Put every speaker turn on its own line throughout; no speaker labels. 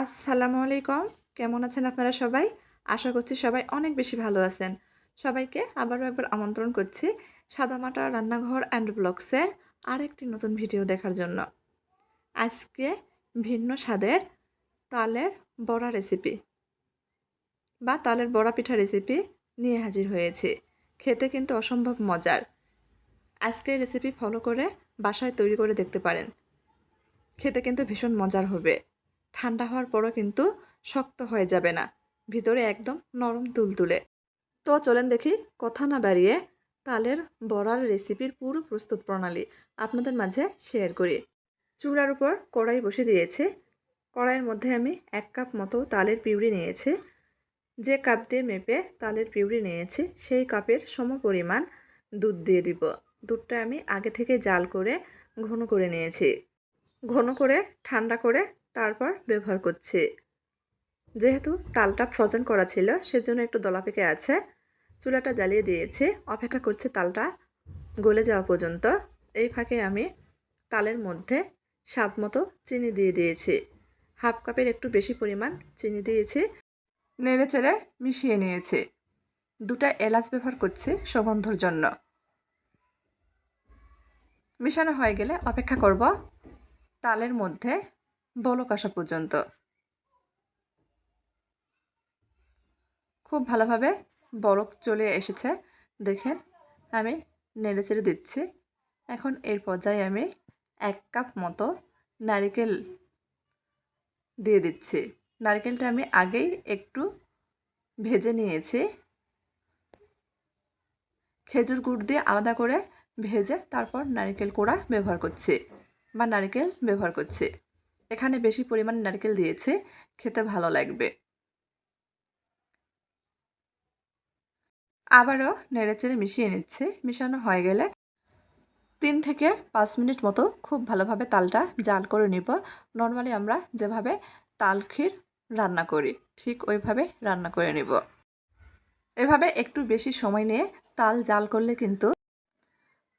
আসসালামু আলাইকুম। কেমন আছেন আপনারা সবাই? আশা করছি সবাই অনেক বেশি ভালো আছেন। সবাইকে আবারও একবার আমন্ত্রণ করছি সাদামাটা রান্নাঘর অ্যান্ড ব্লগসের আরেকটি নতুন ভিডিও দেখার জন্য। আজকে ভিন্ন স্বাদের তালের বড়া রেসিপি বা তালের বড়া পিঠা রেসিপি নিয়ে হাজির হয়েছি। খেতে কিন্তু অসম্ভব মজার। আজকে রেসিপি ফলো করে বাসায় তৈরি করে দেখতে পারেন। খেতে কিন্তু ভীষণ মজার হবে। ঠান্ডা হওয়ার পরও কিন্তু শক্ত হয়ে যাবে না। ভিতরে একদম নরম তুলতুলে। তো চলেন দেখি কথা না বাড়িয়ে তালের বড়ার রেসিপির পুরো প্রস্তুত প্রণালী আপনাদের মাঝে শেয়ার করি। চূড়ার উপর কড়াই বসে দিয়েছে। কড়াইয়ের মধ্যে আমি এক কাপ মতো তালের পিউরি নিয়েছি। যে কাপ দিয়ে মেপে তালের পিউরি নিয়েছি, সেই কাপের সম পরিমাণ দুধ দিয়ে দিব। দুধটা আমি আগে থেকে জাল করে ঘন করে নিয়েছি। ঘন করে, ঠান্ডা করে তারপর ব্যবহার করছি। যেহেতু তালটা ফ্রোজেন করা ছিল, সেজন্য একটু দলা পেকে আছে। চুলাটা জ্বালিয়ে দিয়েছি। অপেক্ষা করছে তালটা গলে যাওয়া পর্যন্ত। এই ফাঁকে আমি তালের মধ্যে স্বাদ মতো চিনি দিয়ে দিয়েছি। হাফ কাপের একটু বেশি পরিমাণ চিনি দিয়েছি। নেড়ে চেড়ে মিশিয়ে নিয়েছি। দুটা এলাচ ব্যবহার করছি সুগন্ধর জন্য। মিশানো হয়ে গেলে অপেক্ষা করব। তালের মধ্যে বলক আসা পর্যন্ত। খুব ভালোভাবে বলক চলে এসেছে, দেখেন, আমি নেড়ে চেড়ে দিচ্ছি। এখন এর পর্যায়ে আমি এক কাপ মতো নারিকেল দিয়ে দিচ্ছি। নারকেলটা আমি আগেই একটু ভেজে নিয়েছি। খেজুর গুড় দিয়ে আলাদা করে ভেজে তারপর নারকেল কোড়া ব্যবহার করছি, বা নারকেল ব্যবহার করছি। এখানে বেশি পরিমাণ নারকেল দিয়েছে, খেতে ভালো লাগবে। আবারও নেড়েচেড়ে মিশিয়ে নিচ্ছে। মিশানো হয়ে গেলে তিন থেকে পাঁচ মিনিট মতো খুব ভালোভাবে তালটা জাল করে নিব। নর্মালি আমরা যেভাবে তাল ক্ষীর রান্না করি, ঠিক ওইভাবে রান্না করে নিব। এভাবে একটু বেশি সময় নিয়ে তাল জাল করলে কিন্তু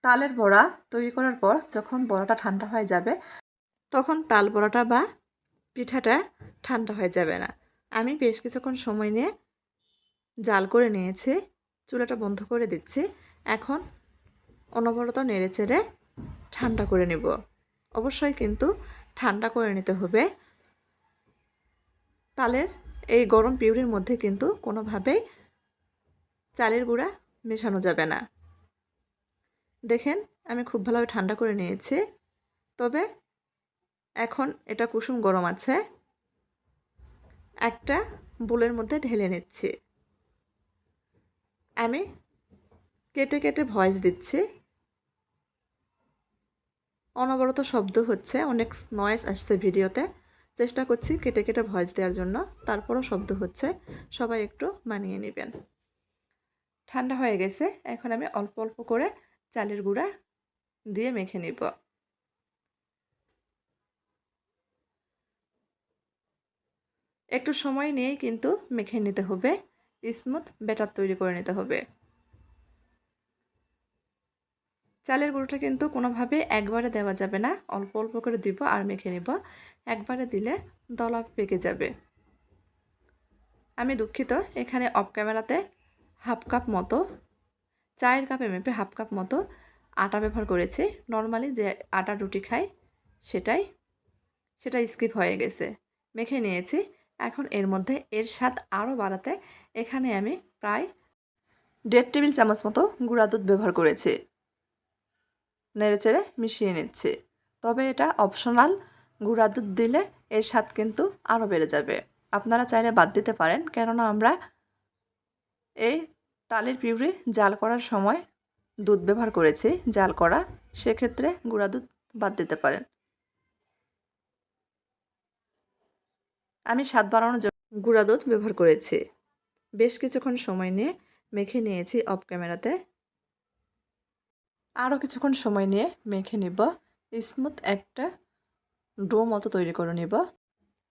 তালের বড়া তৈরি করার পর যখন বড়াটা ঠান্ডা হয়ে যাবে তখন তাল বড়াটা বা পিঠাটা ঠান্ডা হয়ে যাবে না। আমি বেশ কিছুক্ষণ সময় নিয়ে জাল করে নিয়েছি, চুলাটা বন্ধ করে দিচ্ছি। এখন অনবরত নেড়ে চেড়ে ঠান্ডা করে নেব। অবশ্যই কিন্তু ঠান্ডা করে নিতে হবে। তালের এই গরম পিউরির মধ্যে কিন্তু কোনোভাবেই চালের গুঁড়া মেশানো যাবে না। দেখেন, আমি খুব ভালোভাবে ঠান্ডা করে নিয়েছি। তবে এখন এটা কুসুম গরম আছে। একটা বোলের মধ্যে ঢেলে নিচ্ছি। আমি কেটে কেটে ভয়েস দিচ্ছি। অনবরত শব্দ হচ্ছে, অনেক নয়েস আসছে ভিডিওতে। চেষ্টা করছি কেটে কেটে ভয়েস দেওয়ার জন্য, তারপরও শব্দ হচ্ছে। সবাই একটু মানিয়ে নেবেন। ঠান্ডা হয়ে গেছে, এখন আমি অল্প অল্প করে চালের গুঁড়া দিয়ে মেখে নিব। একটু সময় নিয়েই কিন্তু মেখে নিতে হবে। স্মুথ ব্যাটার তৈরি করে নিতে হবে। চালের গুঁড়োটা কিন্তু কোনোভাবে একবারে দেওয়া যাবে না। অল্প অল্প করে দিব আর মেখে নিব। একবারে দিলে দলা পেকে যাবে। আমি দুঃখিত, এখানে অফ ক্যামেরাতে হাফ কাপ মতো, চায়ের কাপে মেপে হাফ কাপ মতো আটা ব্যবহার করেছি। নর্মালি যে আটা রুটি খাই, সেটাই, সেটা স্কিপ হয়ে গেছে। মেখে নিয়েছি। এখন এর মধ্যে এর স্বাদ আরও বাড়াতে এখানে আমি প্রায় দেড় টেবিল চামচ মতো গুঁড়া দুধ ব্যবহার করেছি। নেড়েচেড়ে মিশিয়ে নিচ্ছি। তবে এটা অপশনাল, গুঁড়া দুধ দিলে এর স্বাদ কিন্তু আরও বেড়ে যাবে। আপনারা চাইলে বাদ দিতে পারেন, কেননা আমরা এই তালের পিউরি জাল করার সময় দুধ ব্যবহার করেছি, জাল করা। সেক্ষেত্রে গুঁড়া দুধ বাদ দিতে পারেন। আমি স্বাদ বাড়ানোর জন্য গুঁড়া দুধ ব্যবহার করেছি। বেশ কিছুক্ষণ সময় নিয়ে মেখে নিয়েছি অফ ক্যামেরাতে। আরও কিছুক্ষণ সময় নিয়ে মেখে নিব। স্মুথ একটা ডো মতো তৈরি করে নিব।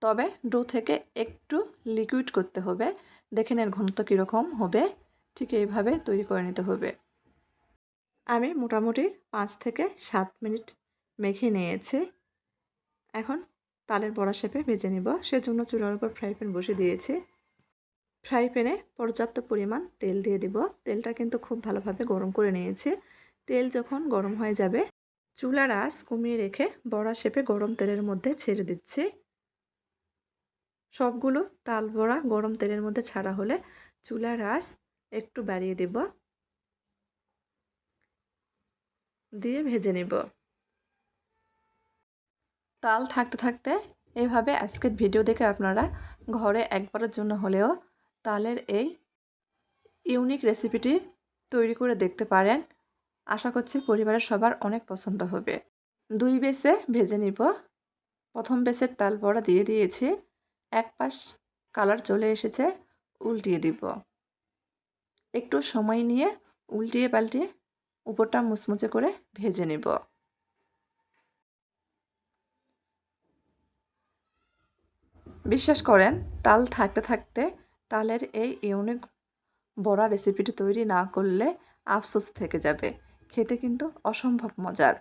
তবে ডো থেকে একটু লিকুইড করতে হবে। দেখেন এর ঘনত্ব কীরকম হবে। ঠিক এইভাবে তৈরি করে নিতে হবে। আমি মোটামুটি পাঁচ থেকে সাত মিনিট মেখে নিয়েছি। এখন তালের বড়া শেপে ভেজে নিব। সেজন্য চুলার উপর ফ্রাই প্যান বসে দিয়েছি। ফ্রাই প্যানে পর্যাপ্ত পরিমাণ তেল দিয়ে দিব। তেলটা কিন্তু খুব ভালোভাবে গরম করে নিয়েছি। তেল যখন গরম হয়ে যাবে, চুলার আঁচ কমিয়ে রেখে বড়া শেপে গরম তেলের মধ্যে ছেড়ে দিচ্ছি। সবগুলো তাল বড়া গরম তেলের মধ্যে ছাড়া হলে চুলার আঁচ একটু বাড়িয়ে দেব। দিয়ে ভেজে নেব। তাল থাকতে থাকতে এভাবে আজকের ভিডিও দেখে আপনারা ঘরে একবারের জন্য হলেও তালের এই ইউনিক রেসিপিটি তৈরি করে দেখতে পারেন। আশা করছি পরিবারের সবার অনেক পছন্দ হবে। দুই বেসে ভেজে নিব। প্রথম বেসের তাল বড়া দিয়ে দিয়েছি। এক পাশ কালার চলে এসেছে, উল্টিয়ে দিব। একটু সময় নিয়ে উল্টিয়ে পাল্টিয়ে উপরটা মুচমুচে করে ভেজে নেব। বিশ্বাস করেন, তাল থাকতে থাকতে তালের এই ইউনিক বড়া রেসিপিটি তৈরি না করলে আফসোস থেকে যাবে। খেতে কিন্তু অসম্ভব মজার।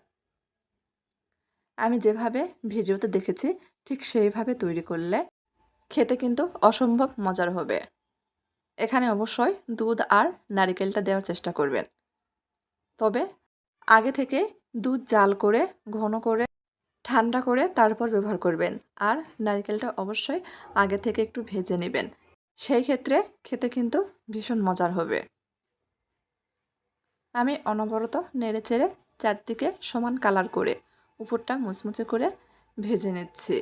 আমি যেভাবে ভিডিওতে দেখেছি, ঠিক সেইভাবে তৈরি করলে খেতে কিন্তু অসম্ভব মজার হবে। এখানে অবশ্যই দুধ আর নারিকেলটা দেওয়ার চেষ্টা করবেন। তবে আগে থেকে দুধ জাল করে, ঘন করে ঠান্ডা করে তারপর ব্যবহার করবেন। আর নারিকেলটা অবশ্যই আগে থেকে একটু ভেজে নেবেন। সেই ক্ষেত্রে খেতে কিন্তু ভীষণ মজার হবে। আমি অনবরত নেড়ে চেড়ে চারদিকে সমান কালার করে উপরটা মুচমুচে করে ভেজে নিচ্ছি।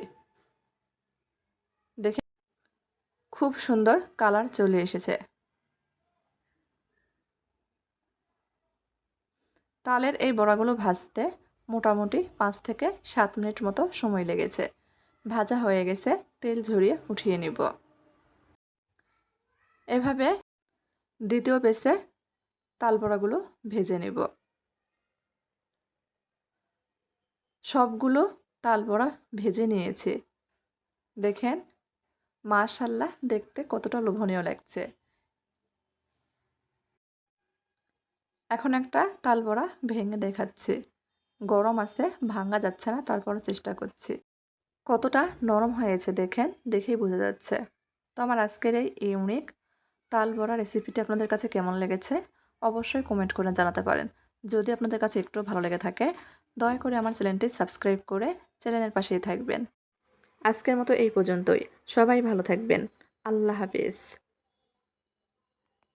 দেখে খুব সুন্দর কালার চলে এসেছে। তালের এই বড়াগুলো ভাজতে মোটামুটি পাঁচ থেকে সাত মিনিট মতো সময় লেগেছে। ভাজা হয়ে গেছে, তেল ঝরিয়ে উঠিয়ে নিব। এভাবে দ্বিতীয় বেসে তাল বড়াগুলো ভেজে নেব। সবগুলো তাল বড়া ভেজে নিয়েছি। দেখেন, মাশাল্লাহ দেখতে কতটা লোভনীয় লাগছে। এখন একটা তাল বড়া ভেঙে দেখাচ্ছি। গরম আছে ভাঙা যাচ্ছে না, তারপরও চেষ্টা করছি। কতটা নরম হয়েছে দেখেন, দেখেই বোঝা যাচ্ছে। তো আমার আজকের এই ইউনিক তাল বড়া রেসিপিটি আপনাদের কাছে কেমন লেগেছে, অবশ্যই কমেন্ট করে জানাতে পারেন। যদি আপনাদের কাছে একটু ভালো লেগে থাকে, দয়া করে আমার চ্যানেলটি সাবস্ক্রাইব করে চ্যানেলের পাশেই থাকবেন। আজকের মতো এই পর্যন্তই। সবাই ভালো থাকবেন। আল্লাহ হাফিজ।